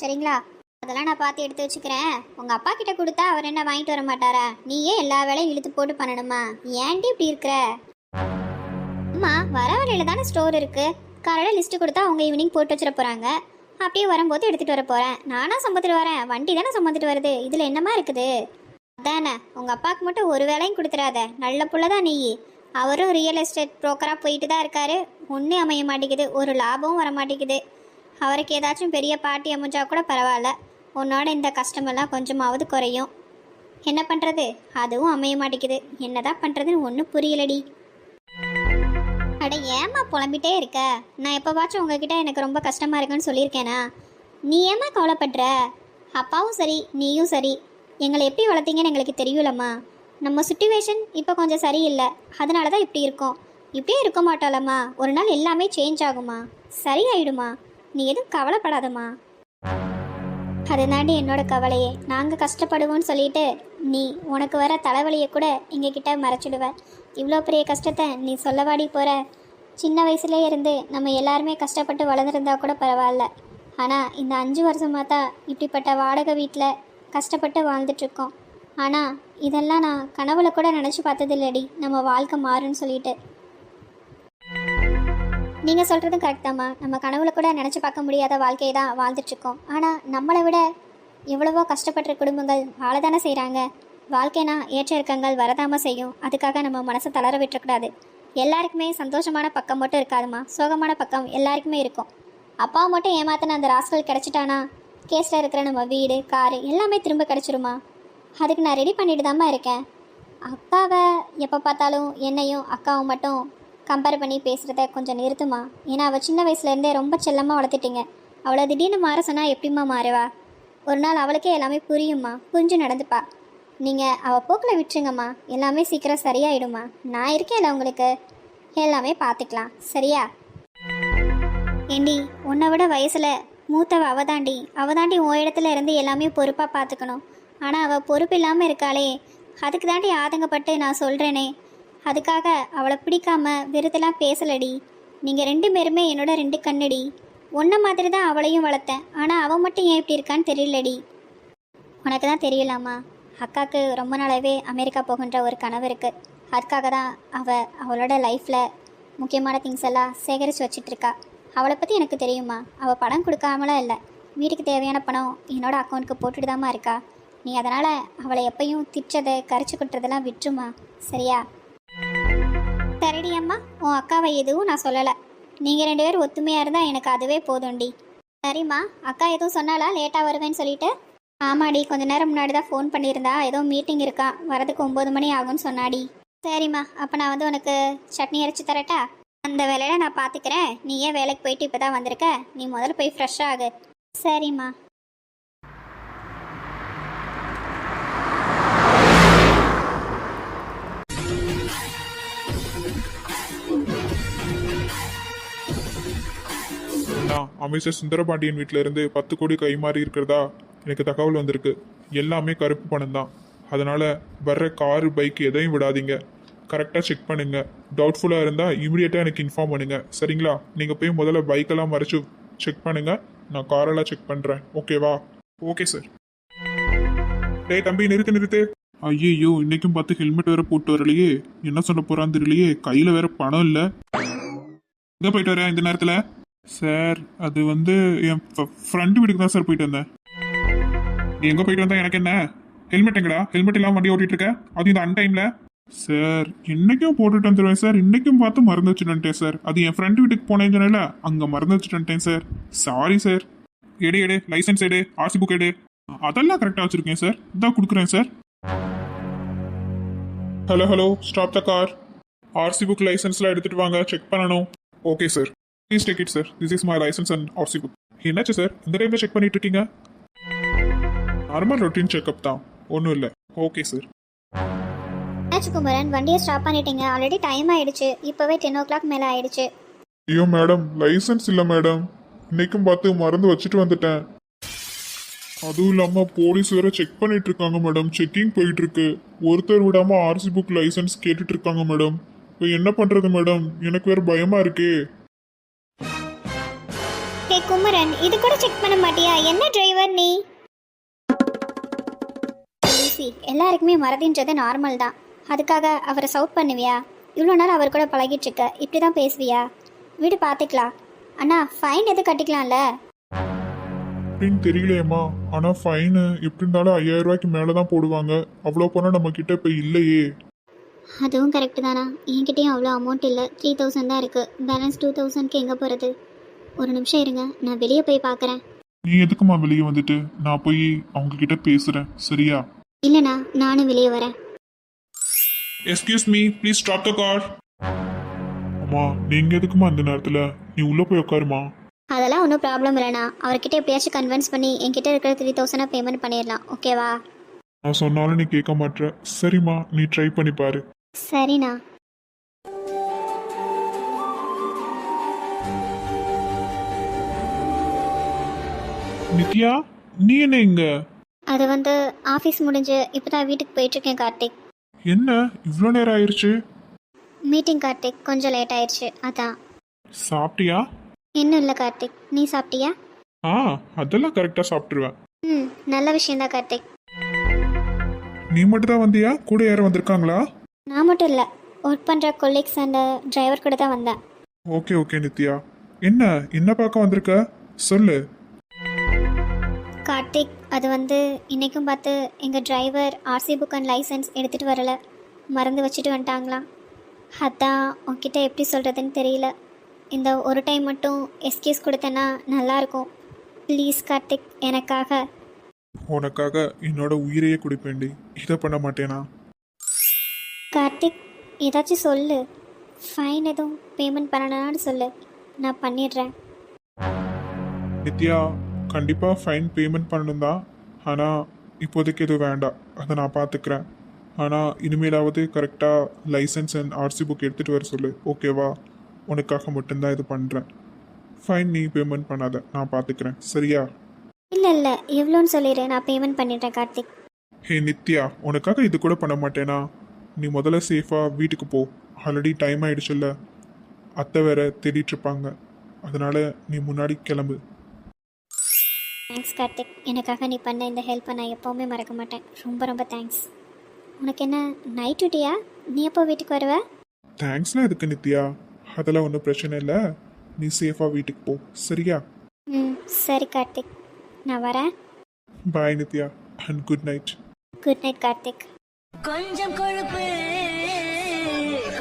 சரிங்களா? அதெல்லாம் நான் பார்த்து எடுத்து வச்சுக்கிறேன். உங்கள் அப்பா கிட்ட கொடுத்தா அவர் என்ன வாங்கிட்டு வர மாட்டாரா? நீயே எல்லா வேலையும் இழுத்து போட்டு பண்ணணுமா? ஏன்டி இப்படி இருக்கிற? அம்மா வர வழியில தானே ஸ்டோர் இருக்கு. காலையில் லிஸ்ட் கொடுத்தா அவங்க ஈவினிங் போட்டு வச்சிட போறாங்க. அப்படியே வரும்போது எடுத்துகிட்டு வர போறேன். நானாக சுமந்துட்டு வரேன். வண்டி தானே சுமந்துட்டு வருது. இதில் என்னமா இருக்குது? அதானே உங்க அப்பாவுக்கு மட்டும் ஒரு வேலையும் கொடுத்துறாத. நல்ல புள்ள தான் நீ. அவரும் ரியல் எஸ்டேட் ப்ரோக்கராக போயிட்டு தான் இருக்காரு. ஒன்றும் அமைய மாட்டேங்குது. ஒரு லாபமும் வர மாட்டேங்குது அவருக்கு ஏதாச்சும் பெரிய பாட்டி அமைஞ்சா கூட பரவாயில்ல. உன்னோட இந்த கஷ்டமெல்லாம் கொஞ்சமாவது குறையும். என்ன பண்ணுறது அதுவும் அமைய மாட்டேங்குது. என்னதான் பண்ணுறதுன்னு ஒன்றும் புரியலடி. அட ஏமா புலம்பிட்டே இருக்க? நான் எப்போவாச்சும் உங்ககிட்ட எனக்கு ரொம்ப கஷ்டமாக இருக்குன்னு சொல்லியிருக்கேனா? நீ ஏம்மா கவலைப்படுற? அப்பாவும் சரி நீயும் சரி. எங்களை எப்படி வளர்த்தீங்கன்னு எங்களுக்கு தெரியலம்மா. நம்ம சுச்சுவேஷன் இப்போ கொஞ்சம் சரியில்லை. அதனால தான் இப்படி இருக்கோம். இப்படியே இருக்க மாட்டோம்லம்மா ஒரு நாள் எல்லாமே சேஞ்ச் ஆகுமா சரியாயிடுமா நீ எதுவும் கவலைப்படாதம்மா. அதுதாண்டி என்னோட கவலையே நாங்கள் கஷ்டப்படுவோம்னு சொல்லிட்டு நீ உனக்கு வர தலைவலியை கூட எங்ககிட்ட மறைச்சிடுவ. இவ்வளோ பெரிய கஷ்டத்தை நீ சொல்லவாடி போகிற சின்ன வயசுலேயே இருந்து நம்ம எல்லாருமே கஷ்டப்பட்டு வளர்ந்துருந்தா கூட பரவாயில்ல. ஆனால் இந்த அஞ்சு வருஷமாக தான் இப்படிப்பட்ட வாடகை வீட்டில் கஷ்டப்பட்டு வாழ்ந்துட்டுருக்கோம் ஆனால் இதெல்லாம் நான் கனவுல கூட நினச்சி பார்த்ததில்லடி நம்ம வாழ்க்கை மாறுன்னு சொல்லிட்டு. நீங்கள் சொல்கிறதும் கரெக்ட் தாம்மா. நம்ம கனவுல கூட நினச்சி பார்க்க முடியாத வாழ்க்கையை தான் வாழ்ந்துட்டுருக்கோம். ஆனால் நம்மளை விட எவ்வளவோ கஷ்டப்படுற குடும்பங்கள் வாழதானே செய்கிறாங்க வாழ்க்கைனா ஏற்ற இறக்கங்கள் வரதாம செய்யும். அதுக்காக நம்ம மனசை தளர விட்டுறக்கூடாது. எல்லாருக்குமே சந்தோஷமான பக்கம் மட்டும் இருக்காதுமா சோகமான பக்கம் எல்லாருக்குமே இருக்கும். அப்பாவை மட்டும் ஏமாத்தின அந்த ராஸ்கல் கிடச்சிட்டானா? கேஸில் இருக்கிற நம்ம வீடு காரு எல்லாமே திரும்ப கிடச்சிருமா? அதுக்கு நான் ரெடி பண்ணிட்டு தாம்மா இருக்கேன். அக்காவை எப்போ பார்த்தாலும் என்னையும் அக்காவும் மட்டும் கம்பேர் பண்ணி பேசுகிறத கொஞ்சம் நிறுத்துமா? ஏன்னா அவள் சின்ன வயசுலேருந்தே ரொம்ப செல்லமாக வளர்த்துட்டீங்க. அவளை திடீர்னு மாற சொன்னால் எப்படிம்மா மாறுவா? ஒரு நாள் அவளுக்கே எல்லாமே புரியும்மா. புரிஞ்சு நடந்துப்பா. நீங்கள் அவள் போக்கில் விட்டுருங்கம்மா. எல்லாமே சீக்கிரம் சரியாயிடுமா நான் இருக்கேன்ல உங்களுக்கு. எல்லாமே பார்த்துக்கலாம் சரியா? ஏண்டி உன்னை விட வயசில் மூத்தவ அவதாண்டி. அவதாண்டி உன் இடத்துல இருந்து எல்லாமே பொறுப்பாக பார்த்துக்கணும் ஆனால் அவள் பொறுப்பு இல்லாமல் இருக்காளே. அதுக்கு தாண்டி ஆதங்கப்பட்டு நான் சொல்கிறேனே அதுக்காக அவளை பிடிக்காம விருதெல்லாம் பேசலடி. நீங்கள் ரெண்டு பேருமே என்னோட ரெண்டு கண்ணடி. ஒன்றை மாதிரி தான் அவளையும் வளர்த்தேன். ஆனால் அவள் மட்டும் ஏன் இப்படி இருக்கான்னு தெரியலடி. உனக்கு தான் தெரியலாமா? அக்காவுக்கு ரொம்ப நாளாகவே அமெரிக்கா போகின்ற ஒரு கனவு இருக்குது அதுக்காக தான் அவள் அவளோட லைஃப்பில் முக்கியமான திங்ஸ் எல்லாம் சேகரித்து வச்சிட்ருக்கா அவளை பற்றி எனக்கு தெரியுமா? அவள் பணம் கொடுக்காமலாம் இல்லை. வீட்டுக்கு தேவையான பணம் என்னோட அக்கௌண்ட்க்கு போட்டுட்டு தாம்மா இருக்கா. நீ அதனால் அவளை எப்பையும் திட்டதை கரைச்சி கொட்டுறதெல்லாம் விட்டுருமா? சரியா? உன் அக்காவை எதுவும் நான் சொல்லலை. நீங்கள் ரெண்டு பேரும் ஒத்துமையாக இருந்தால் எனக்கு அதுவே போதும்டி. சரிம்மா அக்கா எதுவும் சொன்னாலா லேட்டாக வருவேன்னு சொல்லிட்டு? ஆமாடி கொஞ்ச நேரம் முன்னாடி தான் ஃபோன் பண்ணியிருந்தா. ஏதோ மீட்டிங் இருக்கா. வரதுக்கு ஒம்பது மணி ஆகும்னு சொன்னாடி. சரிம்மா அப்போ நான் வந்து உனக்கு சட்னி அரைச்சி தரட்டா? அந்த வேலையில நான் பார்த்துக்கிறேன் நீ ஏன் வேலைக்கு போயிட்டு இப்போ தான் வந்திருக்க? நீ முதல்ல போய் ஃப்ரெஷ்ஷாகு சரிம்மா. நான் அமைச்சர் சுந்தரபாண்டியன் வீட்டில இருந்து பத்து கோடி கைமாறி இருக்கிறதா? எனக்கு தகவல் வந்திருக்கு. எல்லாமே கருப்பு பணம் தான். அதனால வர்ற காரு பைக் எதையும் விடாதீங்க. கரெக்டாக செக் பண்ணுங்க. டவுட்ஃபுல்லாக இருந்தால் இமீடியட்டாக எனக்கு இன்ஃபார்ம் பண்ணுங்க. சரிங்களா? நீங்கள் போய் முதல்ல பைக்கெல்லாம் மறைச்சு செக் பண்ணுங்க. நான் காரெல்லாம் செக் பண்ணுறேன் ஓகேவா ஓகே சார் டேய் தம்பி நிறுத்து நிறுத்து. ஐயோ இன்னைக்கும் பார்த்து ஹெல்மெட் வேற போட்டு வரலையே. என்ன சொல்ல போறான்னு தெரியலையே. கையில வேற பணம் இல்லை. எங்க போயிட்டு வரேன் இந்த நேரத்துல? சார் அது வந்து என் ஃப்ரெண்டு வீட்டுக்கு தான் சார் போயிட்டு வந்தேன். நீ எங்கே போயிட்டு வந்தா எனக்கு என்ன? ஹெல்மெட் எங்கடா? ஹெல்மெட் இல்லாமல் வண்டி ஓட்டிட்டு இருக்க? அது இந்த அன்டைமில் சார் இன்னைக்கும் போட்டுட்டு வந்துடுவேன் சார். இன்னைக்கும் பார்த்து மறந்து வச்சுட்டேன் சார். அது என் ஃப்ரெண்டு வீட்டுக்கு போனேன்னு சொன்னேன்ல அங்கே மறந்து வச்சுட்டேன் சார். Sorry sir. எடு எடு லைசன்ஸ் எடு ஆர்சி புக் எடு. அதெல்லாம் கரெக்டாக வச்சுருக்கேன் சார். இதான் கொடுக்குறேன் sir. Hello hello stop the car RC book லைசன்ஸ்லாம் எடுத்துகிட்டு வாங்க. செக் பண்ணணும். Okay sir please take it sir this is my license and RC book என்னாச்சு சார் இந்த டைம்ல செக் பண்ணிட்டு இருக்கீங்க நார்மல் ரொட்டீன் செக்அப் தான். ஒன்றும் இல்லை. ஓகே சார் என்னாச்சு குமரன்? வண்டியை ஸ்டாப் பண்ணிட்டீங்க. ஆல்ரெடி டைம் ஆயிடுச்சு. இப்போவே டென் ஓ கிளாக் மேலே ஆயிடுச்சு. ஐயோ மேடம் லைசன்ஸ் இல்லை மேடம் இன்னைக்கும் பார்த்து மறந்து வச்சுட்டு வந்துட்டேன். அதுவும் இல்லாம போலீஸ் வேற செக் பண்ணிட்டு இருக்காங்க மேடம் செக்கிங் போயிட்டு இருக்கு ஒருத்தர் விடாம ஆர்சி புக் லைசன்ஸ் கேட்டுட்டு இருக்காங்க மேடம் இப்போ என்ன பண்றது மேடம் எனக்கு வேற பயமா இருக்கே. ஹே குமரன் இது கூட செக் பண்ண மாட்டியா? என்ன டிரைவர் நீ? எல்லாருக்குமே மறதின்றது நார்மல் தான். அதுக்காக அவரை சவுட் பண்ணுவியா? இவ்வளோ நாள் அவர் கூட பழகிட்டு இருக்க இப்படி தான் பேசுவியா? வீடு பார்த்துக்கலாம். அண்ணா ஃபைன் எது கட்டிக்கலாம்ல? அப்படின்னு தெரியலையேம்மா. ஆனா ஃபைனு எப்படி இருந்தாலும் ஐயாயிரம் ரூபாய்க்கு மேலே தான் போடுவாங்க. அவ்வளோ பணம் நம்ம கிட்ட இப்போ இல்லையே. அதுவும் கரெக்டு தானா? என்கிட்டயும் அவ்வளோ அமௌண்ட் இல்லை. த்ரீ தௌசண்ட் தான் இருக்குது பேலன்ஸ் டூ தௌசண்ட்க்கு எங்கே போகிறது ஒரு நிமிஷம் இருங்க நான் வெளியே போய் பார்க்குறேன். நீ எதுக்குமா வெளியே வந்துட்டு? நான் போய் அவங்க கிட்ட பேசுறேன் சரியா? இல்லைண்ணா நானும் வெளியே வரேன். Excuse me please stop the car அம்மா நீங்க எதுக்குமா இந்த நேரத்துல? நீ உள்ள போய் உட்காருமா? அதெல்லாம் ஒன்றும் ப்ராப்ளம் இல்லைண்ணா. அவர்கிட்ட எப்படியாச்சும் கன்வின்ஸ் பண்ணி என்கிட்ட இருக்கிற த்ரீ தௌசண்டாக பேமெண்ட் பண்ணிடலாம் ஓகேவா நான் சொன்னாலும் நீ கேட்க மாட்ற. சரிம்மா நீ ட்ரை பண்ணி பாரு. சரிண்ணா. நித்யா நீ என்ன இங்க? அது வந்து ஆஃபீஸ் முடிஞ்சு இப்போ தான் வீட்டுக்கு போயிட்டுருக்கேன் கார்த்திக். என்ன? இவ்வளோ நேரம் ஆயிடுச்சு மீட்டிங் கார்த்திக் கொஞ்சம் லேட் ஆயிடுச்சு அதான். சாப்பிட்டியா இன்னும் இல்லை கார்த்திக் நீ சாப்பிட்டியா ஆ அதெல்லாம் கரெக்டாக சாப்பிட்ருவேன் ம் நல்ல விஷயந்தான் கார்த்திக். நீ மட்டும் தான் வந்தியா? கூட யாரும் வந்திருக்காங்களா? நான் மட்டும் இல்லை ஒர்க் பண்ணுற கொலீக்ஸ் அண்ட் டிரைவர் கூட தான் வந்தேன். Okay okay Nithya. என்ன என்ன பார்க்க வந்திருக்க? சொல்லு. கார்த்திக் அது வந்து இன்றைக்கும் பார்த்து எங்கள் driver RC book and license எடுத்துகிட்டு வரல. மறந்து வச்சுட்டு வந்துட்டாங்களாம். அதான் உன்கிட்ட எப்படி சொல்கிறதுன்னு தெரியல. இந்த ஒரு டைம் மட்டும் எஸ்கியூஸ் கொடுத்தேன்னா நல்லாயிருக்கும் ப்ளீஸ் கார்த்திக் எனக்காக. உனக்காக என்னோட உயிரையே குடிப்பேன்டி. இதை பண்ண மாட்டேனா? கார்த்திக் ஏதாச்சும் சொல்லு. ஃபைன் எதுவும் பேமெண்ட் பண்ணணும்னு சொல்லு. நான் பண்ணிடுறேன். நித்யா கண்டிப்பாக ஃபைன் பேமெண்ட் பண்ணணும் தான். ஆனால் இப்போதைக்கு எதுவும் வேண்டாம். அதை நான் பார்த்துக்கிறேன் ஆனால் இனிமேலாவது கரெக்டாக லைசன்ஸ் அண்ட் ஆர்சி புக் எடுத்துகிட்டு வர சொல்லு. ஓகேவா உனக்காக மட்டும்தான் இது பண்ணுறேன் ஃபைன் நீ பேமெண்ட் பண்ணாத. நான் பார்த்துக்கிறேன் சரியா? இல்லை இல்லை. எவ்வளோன்னு சொல்லிடு நான் பேமெண்ட் பண்ணிடுறேன் கார்த்திக். ஹே நித்யா. உனக்காக இது கூட பண்ண மாட்டேனா? நீ முதல்ல சேஃபாக வீட்டுக்கு போ. ஆல்ரெடி டைம் ஆயிடுச்சுல்ல. அத்தை வேற தேடிட்டு இருப்பாங்க. அதனால நீ முன்னாடி கிளம்பு. தேங்க்ஸ் கார்த்திக் எனக்காக நீ பண்ண இந்த ஹெல்ப்பை நான் எப்போவுமே மறக்க மாட்டேன். ரொம்ப ரொம்ப தேங்க்ஸ் உனக்கு என்ன நைட் டியூட்டியா நீ எப்போ வீட்டுக்கு வருவ? தேங்க்ஸ்லாம் எதுக்கு நித்யா. அதெல்லாம் ஒன்றும் பிரச்சனை இல்லை. நீ சேஃபாக வீட்டுக்கு போ. சரியா? ம் சரி கார்த்திக் நான் வரேன். Bye Nithya. And good night good night Karthik கொஞ்சம் கொழுப்பு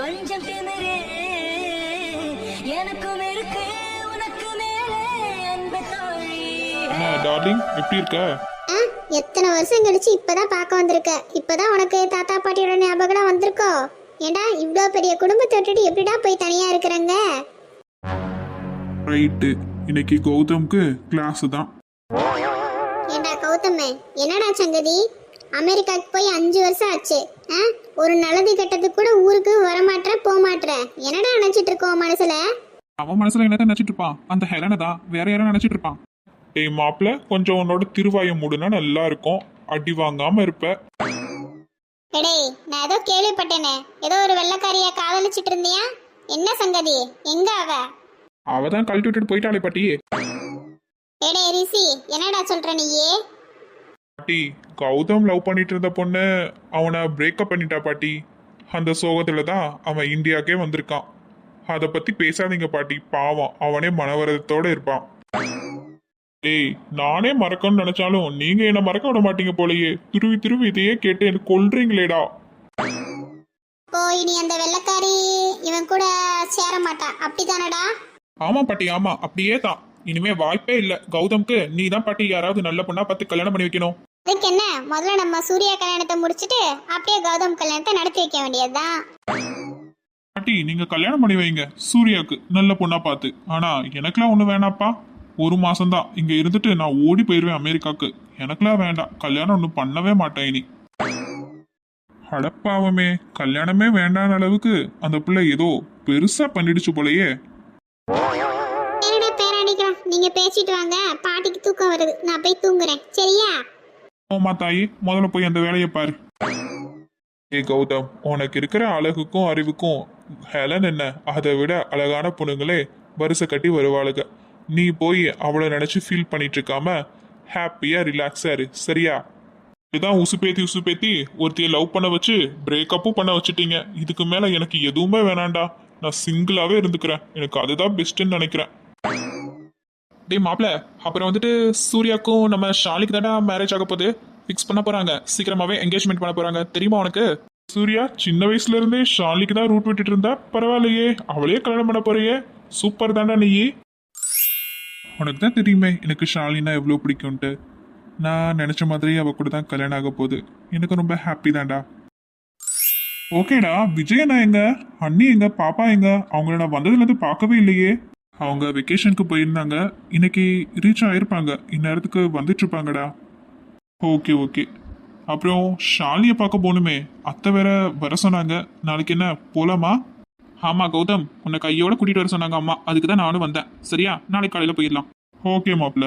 கொஞ்சம் திமிரு. எனக்கும் டார்லிங் எப்படி இருக்க? ஆ எத்தனை வருஷம் கழிச்சு இப்பதான் பார்க்க வந்திருக்க. இப்பதான் உனக்கு தாத்தா பாட்டியோட ஞாபகம் வந்திருக்கோ? ஏண்டா இவ்வளோ பெரிய குடும்பத்தை விட்டுட்டு எப்படிடா போய் தனியா இருக்கிறாங்க? ரைட்டு இன்னைக்கு கௌதம்க்கு கிளாஸ் தான். ஏண்டா கௌதமே என்னடா சங்கதி? அமெரிக்காக்கு போய் அஞ்சு வருஷம் ஆச்சு. ஆ ஒரு நல்லது கெட்டதுக்கு கூட ஊருக்கு வரமாட்ற போக மாட்ற என்னடா நினைச்சிட்டு இருக்கோம் மனசுல? அவன் மனசுல என்னதான் நினைச்சிட்டு இருப்பான்? அந்த ஹெலனை தான் வேற யாரும் நினைச்சிட்டு இருப்பான். டேய் மாப்பிள்ள கொஞ்சம் உன்னோட திருவாயை மூடுனா நல்லா இருக்கும் அடி வாங்காம இருப்ப. எடேய் நான் ஏதோ கேள்விப்பட்டேனே. ஏதோ ஒரு வெள்ளக்காரிய காதலிச்சிட்டு இருந்தியா? என்ன சங்கதி? எங்க அவ? அவ தான் கழட்டி விட்டுட்டு போயிட்டாளே பாட்டி. எடே ரிசி என்னடா சொல்ற நீயே? பாட்டி கௌதம் லவ் பண்ணிட்டு இருந்த பொண்ணு அவனை பிரேக்கப் பண்ணிட்டா பாட்டி. அந்த சோகத்துல தான் அவன் இந்தியாக்கே வந்திருக்கான். அதை பத்தி பேசாதீங்க பாட்டி பாவம் அவனே மனவரதத்தோட இருப்பான். ஏய் நானே மறக்கணும்னு நினைச்சாலும் நீங்க என்ன மறக்க விட மாட்டீங்க போலயே. திருவி திருவி இதையே கேட்டு எனக்கு கொல்றீங்களேடா. இப்போ இனி அந்த வெள்ளக்காரி இவன் கூட சேர மாட்டான். அப்படிதானடா ஆமா பாட்டி ஆமா. அப்படியே தான். இனிமே வாய்ப்பே இல்ல. கௌதம்க்கு நீ தான் பாட்டி யாராவது நல்ல பொண்ணா பார்த்து கல்யாணம் பண்ணி வைக்கணும். அதுக்கு என்ன? முதல்ல நம்ம சூர்யா கல்யாணத்தை முடிச்சிட்டு அப்படியே கௌதம் கல்யாணத்தை நடத்தி வைக்க வேண்டியதுதான். பாட்டி நீங்க கல்யாணம் பண்ணி வைங்க சூர்யாவுக்கு. நல்ல பொண்ணா பார்த்து. ஆனா எனக்கெல்லாம் ஒண்ணு வேணாப்பா. ஒரு மாசம்தான். இங்க இருந்துட்டு நான் ஓடி போயிருவேன் அமெரிக்காக்கு. எனக்கெல்லாம் வேண்டாம். கல்யாணம் ஒன்றும் பண்ணவே மாட்டேன் இனி. அடப்பாவமே கல்யாணமே வேண்டான அளவுக்கு அந்த பிள்ளை ஏதோ பெருசா பண்ணிடுச்சு போலயே. நீங்க பேசிட்டு வாங்க. பாட்டிக்கு தூக்கம் வருது. நான் போய் தூங்குறேன். சரியா? ஓமா தாயி. முதல்ல போய் அந்த வேலையை பாரு. ஏ கௌதம். உனக்கு இருக்கிற அழகுக்கும் அறிவுக்கும் ஹெலன் என்ன? அதை விட அழகான பொண்ணுங்களே வரிசை கட்டி வருவாளுங்க நீ போய் அவளை நினைச்சு ஃபீல் பண்ணிட்டு இருக்காம ஹாப்பியா ரிலாக்ஸா இரு. சரியா? இதான் உசுப்பேத்தி உசுப்பேத்தி. ஒருத்தைய லவ் பண்ண வச்சு பிரேக்கப்பும் பண்ண வச்சுட்டீங்க. இதுக்கு மேல எனக்கு எதுவுமே வேணாண்டா. நான் சிங்கிளாவே இருந்துக்கிறேன். எனக்கு அதுதான் பெஸ்ட்னு நினைக்கிறேன். டேய் மாப்ள அப்புறம் வந்துட்டு சூர்யாக்கும் நம்ம ஷாலிக்கு தானே மேரேஜ் ஆக போகுது. ஃபிக்ஸ் பண்ண போறாங்க. சீக்கிரமாவே என்கேஜ்மெண்ட் பண்ண போறாங்க. தெரியுமா உனக்கு? சூர்யா சின்ன வயசுல இருந்தே ஷாலிக்கு தான் ரூட் விட்டுட்டு இருந்தா பரவாயில்லையே. அவளே கல்யாணம் பண்ண போறியே. சூப்பர் தாண்டா நீ. உனக்கு தான் தெரியுமே எனக்கு ஷாலினா எவ்வளோ பிடிக்கும்ட்டு. நான் நினச்ச மாதிரி அவ கூட தான் கல்யாணம் ஆக போகுது. எனக்கு ரொம்ப ஹாப்பி தான்டா. ஓகேடா விஜயண்ணா எங்க? அண்ணி எங்க? பாப்பா எங்க? அவங்கள நான் வந்ததுலேருந்து பார்க்கவே இல்லையே. அவங்க வெக்கேஷனுக்கு போயிருந்தாங்க. இன்னைக்கு ரீச் ஆகிருப்பாங்க இந்நேரத்துக்கு வந்துட்டு இருப்பாங்கடா ஓகே ஓகே. அப்புறம் ஷாலியை பார்க்க போகணுமே. அத்தை வேற வர சொன்னாங்க. நாளைக்கு என்ன? போலாமா? ஆமா கௌதம். உன்னை கையோட கூட்டிட்டு வர சொன்னாங்க அம்மா. அதுக்கு தான் நானும் வந்தேன். சரியா? நாளைக்கு காலையில போயிடலாம். ஓகே மாப்ள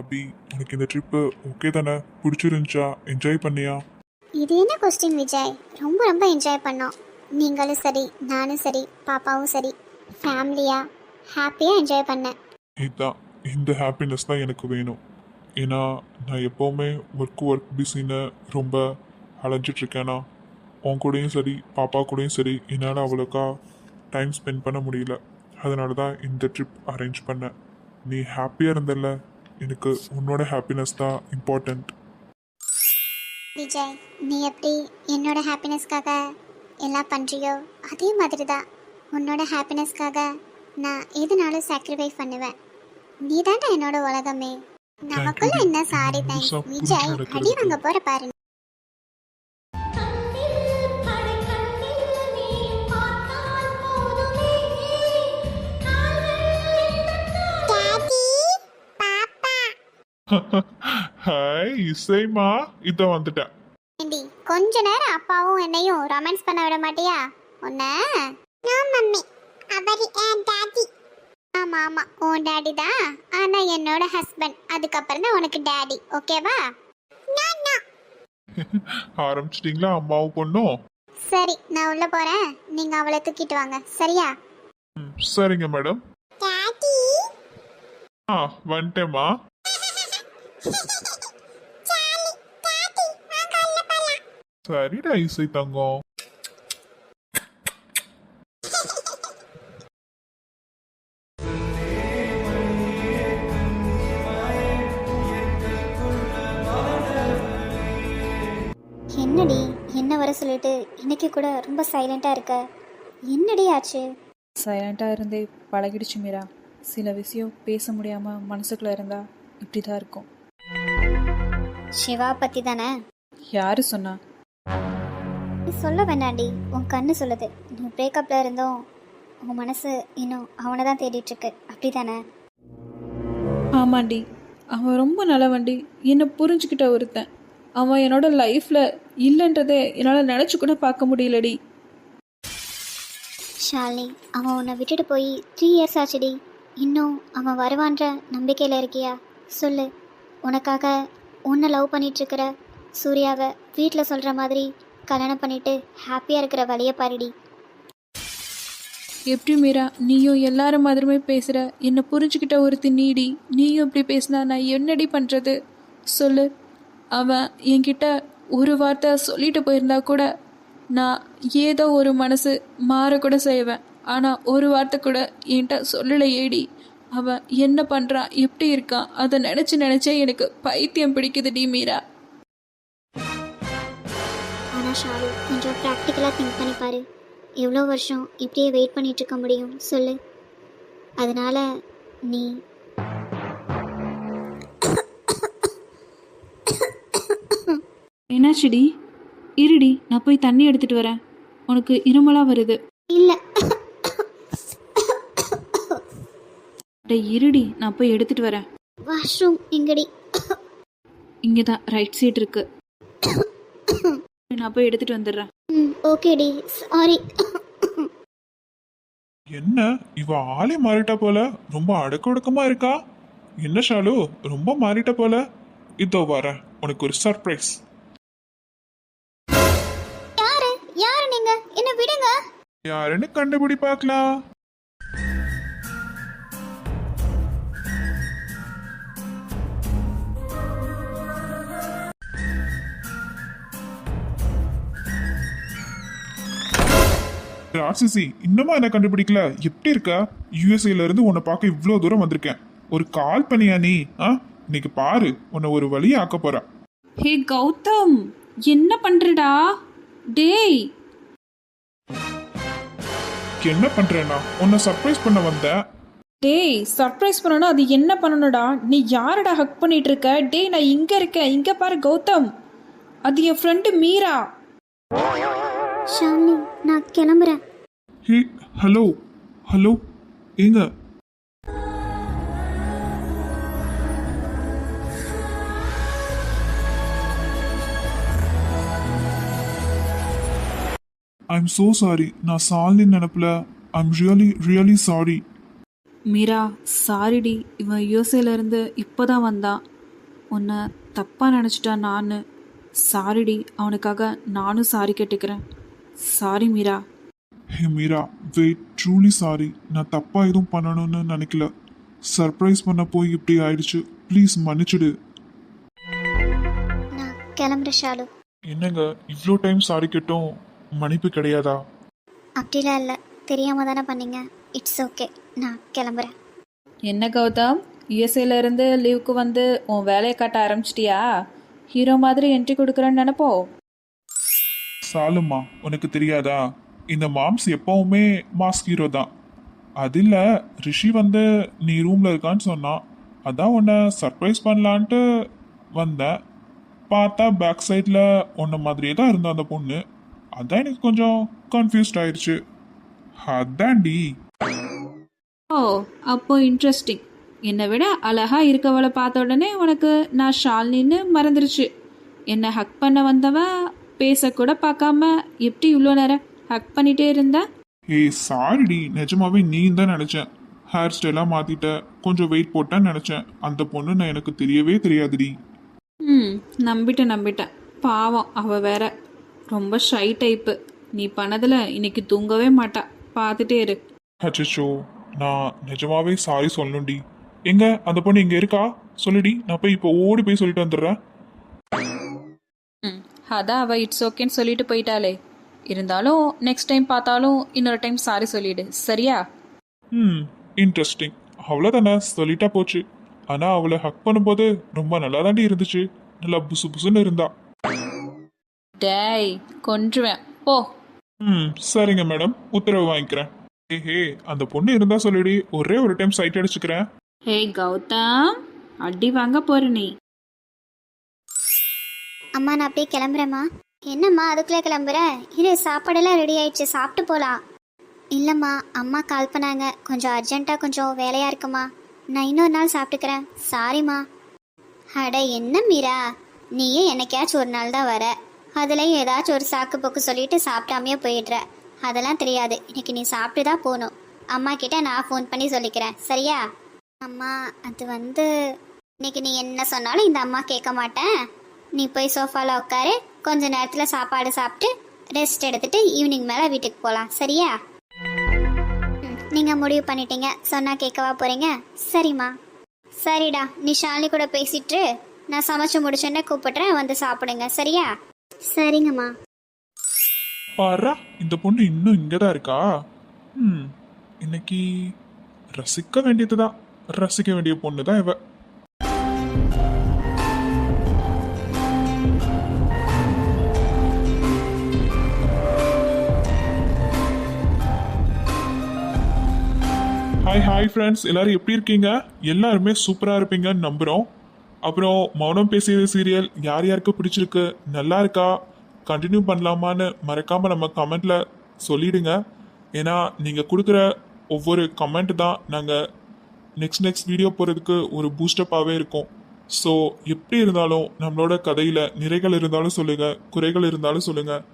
அபி உனக்கு இந்த ட்ரிப்பு ஓகே தானே? பிடிச்சிருந்துச்சா? என்ஜாய் பண்ணியா? இது என்ன கொஸ்டின் விஜய்? ரொம்ப ரொம்ப என்ஜாய் பண்ணோம். நீங்களும் சரி நானும் சரி பாப்பாவும் சரி ஃபேமிலியா ஹாப்பியாக என்ஜாய் பண்ணேன். இதுதான் இந்த ஹாப்பினஸ் தான் எனக்கு வேணும். ஏன்னா நான் எப்போவுமே ஒர்க் ஒர்க் பிஸின்னு ரொம்ப அலைஞ்சிட்ருக்கேன்னா உன் கூடயும் சரி பாப்பா கூடயும் சரி என்னால் அவ்வளோக்கா டைம் ஸ்பெண்ட் பண்ண முடியல. அதனால தான் இந்த ட்ரிப் அரேஞ்ச் பண்ணேன். நீ ஹாப்பியாக இருந்தல்ல எனக்கு உன்னோட ஹாப்பினஸ் தான் இம்பார்ட்டண்ட் விஜய் நீ எப்படி என்னோட ஹாப்பினஸ்க்காக எல்லாம் பண்ணுறியோ அதே மாதிரி தான் உன்னோட ஹாப்பினஸ்க்காக நான் எதுனாலும் சாக்ரிஃபைஸ் பண்ணுவேன். நீ தானே என்னோட உலகமே. நமக்குள்ள. என்ன சாரி தேங்க்ஸ் விஜய் அடி வாங்க போற பாரு. ஹாய் இசைமா. இதை வந்துட்டேன். ஏண்டி கொஞ்ச நேரம் அப்பாவும் என்னையும் ரொமான்ஸ் பண்ண விட மாட்டியா? உன்ன? நோ மம்மி அவர் என் டாடி ஆமா ஆமா. உன் டாடி தான். ஆனா என்னோட ஹஸ்பண்ட் அதுக்கப்புறம் தான் உனக்கு டாடி ஓகேவா நோ நோ ஆரம்பிச்சிட்டிங்களா அம்மாவும் பொண்ணும்? சரி நான் உள்ள போறேன். நீங்க அவளை தூக்கிட்டு வாங்க. சரியா? சரிங்க மேடம். டாடி ஆ போலாம். சரிடா இசை தங்கம். கூட ரொம்ப சைலண்டா இருக்க. என்னடி ஆச்சு? சைலண்ட்டாக இருந்தே பழகிடுச்சு மீரா. சில விஷயம் பேச முடியாமல் மனசுக்குள்ளே இருந்தா இப்படி தான் இருக்கும். சிவா பத்தி தானே? யாரு சொன்னா? நீ சொல்ல வேண்டாண்டி. உன் கண்ணு சொல்லுது. நீ பிரேக்கப்ல இருந்தோம் உன் மனசு இன்னும் அவனை தான் தேடிட்டு இருக்கு. அப்படிதானே? ஆமாண்டி. அவன் ரொம்ப நல்லவண்டி. என்னை புரிஞ்சுக்கிட்ட ஒருத்தன். அவன் என்னோட லைஃப்பில் இல்லைன்றதே என்னால் நினச்சி கூட பார்க்க முடியலடி. ஷாலினி அவன் உன்னை விட்டுட்டு போய் த்ரீ இயர்ஸ் ஆச்சுடி. இன்னும் அவன் வருவான்ற நம்பிக்கையில் இருக்கியா? சொல்லு. உனக்காக உன்னை லவ் பண்ணிட்டு இருக்கிற சூர்யாவை வீட்டில் சொல்கிற மாதிரி கல்யாணம் பண்ணிட்டு ஹாப்பியாக இருக்கிற வழியை பாருடி. எப்படி மீரா நீயும் எல்லாரும் மாதிரியுமே பேசுகிற என்னை புரிஞ்சுக்கிட்ட ஒருத்தி நீடி நீயும் இப்படி பேசினா நான் என்னடி பண்ணுறது சொல்லு. அவன் என்கிட்ட ஒரு வார்த்தை சொல்லிட்டு போயிருந்தா கூட நான் ஏதோ ஒரு மனசு மாறக்கூட செய்வேன். ஆனால் ஒரு வார்த்தை கூட என்கிட்ட சொல்லலை ஏடி. அவன் என்ன பண்ணுறான் எப்படி இருக்கான் அதை நினச்சி நினச்சே எனக்கு பைத்தியம் பிடிக்குது டி மீரா. ஆனால் ஷாரு கொஞ்சம் ப்ராக்டிக்கலாக திங்க் பண்ணி பாரு. எவ்வளோ வருஷம் இப்படியே வெயிட் பண்ணிகிட்ருக்க இருக்க முடியும் சொல்லு. அதனால் நீ என்னாச்சுடி? இருடி நான் போய் தண்ணி எடுத்துட்டு வரேன். உனக்கு இருமலாக வருது. இல்லை. இருடி நான் போய் எடுத்துட்டு வரேன். வாஷ்ரூம் எங்கடி இங்கே தான் ரைட் சைடு இருக்கு. நான் போய் எடுத்துட்டு வந்துடுறேன். ஓகேடி. சாரி என்ன? இவ ஆளே மாறிட்டா போல. ரொம்ப அடக்க ஒடுக்கமா இருக்கா? என்ன ஷாலு? ரொம்ப மாறிட்ட போல. இதோ வரேன். உனக்கு ஒரு சர்ப்ரைஸ் யாருன்னு கண்டுபிடி பார்க்கலாம் ராட்சசி இன்னுமா என்ன கண்டுபிடிக்கல? எப்படி இருக்க? யூஎஸ்ஏல இருந்து உன்னை பார்க்க இவ்வளோ தூரம் வந்திருக்கேன். ஒரு கால் பண்ணியா நீ? ஆ? இன்னைக்கு பாரு உன்னை ஒரு வழியை ஆக்க போறேன். ஹே கௌதம் என்ன பண்றடா? டேய் என்ன பண்றேன்னா உன்னை சர்ப்ரைஸ் பண்ண வந்தேன் டேய் சர்ப்ரைஸ் பண்ணணும் அது என்ன பண்ணணும்டா? நீ யாரடா ஹக் பண்ணிட்டு இருக்க டேய் நான் இங்க இருக்கேன். இங்க பாரு கௌதம். அது என் ஃப்ரெண்டு மீரா. ஷாலினி நான் கிளம்புறேன். ஹே ஹலோ ஹலோ ஏங்க ஐம் so சாரி நான் Shalini நினப்பில் I'm really really sorry Meera சாரிடி. இவன் யூஎஸ்ஏல இருந்து இப்போதான் வந்தான் உன்னை தப்பா நினச்சிட்டா நான். சாரிடி அவனுக்காக நானும் சாரி கேட்டுக்கிறேன். Sorry Meera. Hey Meera wait truly sorry நான் தப்பாக எதுவும் பண்ணணும்னு நினைக்கல. சர்ப்ரைஸ் பண்ண போய் இப்படி ஆயிடுச்சு. ப்ளீஸ் மன்னிச்சிடு. நான் கிளம்புறேன் ஷாலு. என்னங்க இவ்வளோ டைம் சாரி கேட்டோம். மன்னிப்பு கிடையாதா? அப்படிலாம் இல்லை. தெரியாம தானே பண்ணீங்க. இட்ஸ் ஓகே நான் கிளம்புறேன். என்ன கௌதம்? யூஎஸ்ஏல இருந்து லீவுக்கு வந்து உன் வேலையை காட்ட ஆரம்பிச்சிட்டியா? ஹீரோ மாதிரி என்ட்ரி கொடுக்குறேன்னு நினைப்போ? சாலுமா உனக்கு தெரியாதா? இந்த மாம்ஸ் எப்பவுமே மாஸ் ஹீரோ தான். அது இல்லை ரிஷி வந்து நீ ரூமில் இருக்கான்னு சொன்னான் அதான் உன்னை சர்ப்ரைஸ் பண்ணலான்ட்டு வந்தேன். பார்த்தா பேக் சைடில் உன்ன மாதிரியே தான் இருந்தா அந்த பொண்ணு. அதான் எனக்கு கொஞ்சம் கன்ஃபியூஸ்ட் ஆயிடுச்சு அதான்டி. ஓ அப்போ இன்ட்ரெஸ்டிங் என்னை விட அழகா இருக்கவளை பார்த்த உடனே உனக்கு நான் ஷாலினின்னு மறந்துருச்சு. என்னை ஹக் பண்ண வந்தவன் பேசக்கூட பார்க்காம எப்படி இவ்வளோ நேரம் ஹக் பண்ணிட்டே இருந்தா? ஏய் சாரிடி நிஜமாவே நீ தான் நினச்சேன் ஹேர் ஸ்டைலாக மாற்றிட்ட கொஞ்சம் வெயிட் போட்டேன்னு நினச்சேன். அந்த பொண்ணு நான் எனக்கு தெரியவே தெரியாதுடி. ம் நம்பிட்டேன் நம்பிட்டேன். பாவம் அவ வேற. ரொம்ப ஷை டைப்பு நீ பண்ணதில் இன்னைக்கு தூங்கவே மாட்டா. பார்த்துட்டே இரு. அச்சோ நான் நிஜமாவே சாரி சொல்லணும்டி. எங்க அந்த பொண்ணு இங்க இருக்கா? சொல்லுடி நான் போய் இப்போ ஓடி போய் சொல்லிட்டு வந்துடுறேன். அதான் அவள் இட்ஸ் ஓகேன்னு சொல்லிட்டு போயிட்டாளே. இருந்தாலும் நெக்ஸ்ட் டைம் பார்த்தாலும் இன்னொரு டைம் சாரி சொல்லிடு. சரியா? ம் இன்ட்ரெஸ்டிங் அவ்வளோதானே சொல்லிட்டா போச்சு. ஆனா அவளை ஹக் பண்ணும்போது ரொம்ப நல்லா தாண்டி இருந்துச்சு. நல்லா புசு புசுன்னு இருந்தா. டேய் கொன்றுவேன். போ. ம் சரிங்க மேடம். உத்தரவு வாங்கிக்கிறேன். ஏ ஹே அந்த பொண்ணு இருந்தா சொல்லிடி. ஒரே ஒரு டைம் சைட் அடிச்சுக்கிறேன். ஹே கௌதம். அடி வாங்க போற நீ. அம்மா நான் அப்படியே கிளம்புறேம்மா. என்னம்மா அதுக்குள்ளே கிளம்புற? இரு சாப்பாடெல்லாம் ரெடி ஆயிடுச்சு. சாப்பிட்டு போகலாம் இல்லைம்மா அம்மா கால் பண்ணாங்க. கொஞ்சம் அர்ஜென்ட்டாக கொஞ்சம் வேலையாக இருக்குமா. நான் இன்னொரு நாள் சாப்பிட்டுக்கிறேன். சாரிம்மா அட என்ன மீரா? நீயே என்னைக்காச்சும் ஒரு நாள் தான் வர. அதுலேயும் ஏதாச்சும் ஒரு சாக்கு போக்கு சொல்லிட்டு சாப்பிடாமையே போயிடுற. அதெல்லாம் தெரியாது. இன்னைக்கு நீ சாப்பிட்டு தான் போகணும் அம்மா கிட்ட நான் ஃபோன் பண்ணி சொல்லிக்கிறேன். சரியா? அம்மா அது வந்து இன்னைக்கு நீ என்ன சொன்னாலும் இந்த அம்மா கேட்க மாட்டேன். நீ போய் சோஃபாவில் உட்காரு. கொஞ்ச நேரத்தில் சாப்பாடு சாப்பிட்டு ரெஸ்ட் எடுத்துட்டு ஈவினிங் மேலே வீட்டுக்கு போகலாம் சரியா? நீங்கள் முடிவு பண்ணிட்டீங்க. சொன்னால் கேட்கவா போகிறீங்க சரிம்மா. சரிடா நீ ஷாலினி கூட பேசிட்டு நான் சமைச்சு முடிச்சோன்னே கூப்பிட்றேன். வந்து சாப்பிடுங்க. சரியா? சரிங்கம்மா. பாரா இந்த பொண்ணு இன்னும் இங்கே தான் இருக்கா? ம் இன்னைக்கு ரசிக்க வேண்டியது தான் ரசிக்க வேண்டிய பொண்ணு தான் இவ. ஹாய் ஹாய் ஃப்ரெண்ட்ஸ் எல்லாரும் எப்படி இருக்கீங்க? எல்லாருமே சூப்பராக இருப்பீங்கன்னு நம்புகிறோம் அப்புறம் மௌனம் பேசியது சீரியல் யார் யாருக்கு பிடிச்சிருக்கு நல்லா இருக்கா? கண்டினியூ பண்ணலாமான்னு மறக்காமல் நம்ம கமெண்ட்டில் சொல்லிடுங்க. ஏன்னா நீங்கள் கொடுக்குற ஒவ்வொரு கமெண்ட் தான் நாங்கள் நெக்ஸ்ட் நெக்ஸ்ட் வீடியோ போகிறதுக்கு ஒரு பூஸ்டப்பாகவே இருக்கும். ஸோ எப்படி இருந்தாலும் நம்மளோட கதையில் நிறைகள் இருந்தாலும் சொல்லுங்கள் குறைகள் இருந்தாலும் சொல்லுங்கள்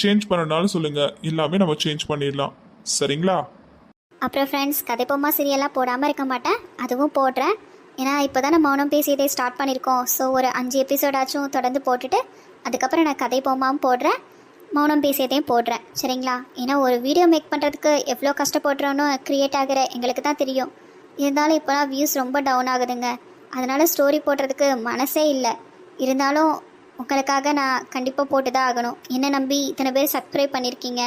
சேஞ்ச் பண்ணனாலும் சொல்லுங்கள் எல்லாமே நம்ம சேஞ்ச் பண்ணிடலாம். சரிங்களா? அப்புறம் ஃப்ரெண்ட்ஸ் கதைப்பொம்மா சீரியலாக போடாமல் இருக்க மாட்டேன். அதுவும் போடுறேன். ஏன்னா இப்போ தானே மௌனம் பேசியதே ஸ்டார்ட் பண்ணியிருக்கோம் ஸோ ஒரு அஞ்சு எபிசோடாச்சும் தொடர்ந்து போட்டுட்டு அதுக்கப்புறம் நான் கதை போமாவும் போடுறேன். மௌனம் பேசியதையும் போடுறேன். சரிங்களா? ஏன்னா ஒரு வீடியோ மேக் பண்ணுறதுக்கு எவ்வளோ கஷ்டப்படுறோன்னு க்ரியேட் ஆகிற எங்களுக்கு தான் தெரியும். இருந்தாலும் இப்போலாம் வியூஸ் ரொம்ப டவுன் ஆகுதுங்க. அதனால் ஸ்டோரி போடுறதுக்கு மனசே இல்லை. இருந்தாலும் உங்களுக்காக நான் கண்டிப்பாக போட்டு தான் ஆகணும். என்னை நம்பி இத்தனை பேர் சப்ஸ்கிரைப் பண்ணியிருக்கீங்க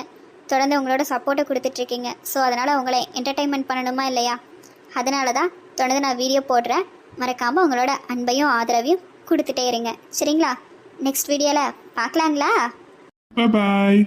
தொடர்ந்து உங்களோட சப்போர்ட்டை கொடுத்துட்ருக்கீங்க ஸோ அதனால் உங்களை என்டர்டைன்மெண்ட் பண்ணணுமா இல்லையா? அதனால தான் தொடர்ந்து நான் வீடியோ போடுறேன். மறக்காமல் உங்களோட அன்பையும் ஆதரவையும் கொடுத்துட்டே இருங்க. சரிங்களா? நெக்ஸ்ட் வீடியோவில் பார்க்கலாங்களா? பாய்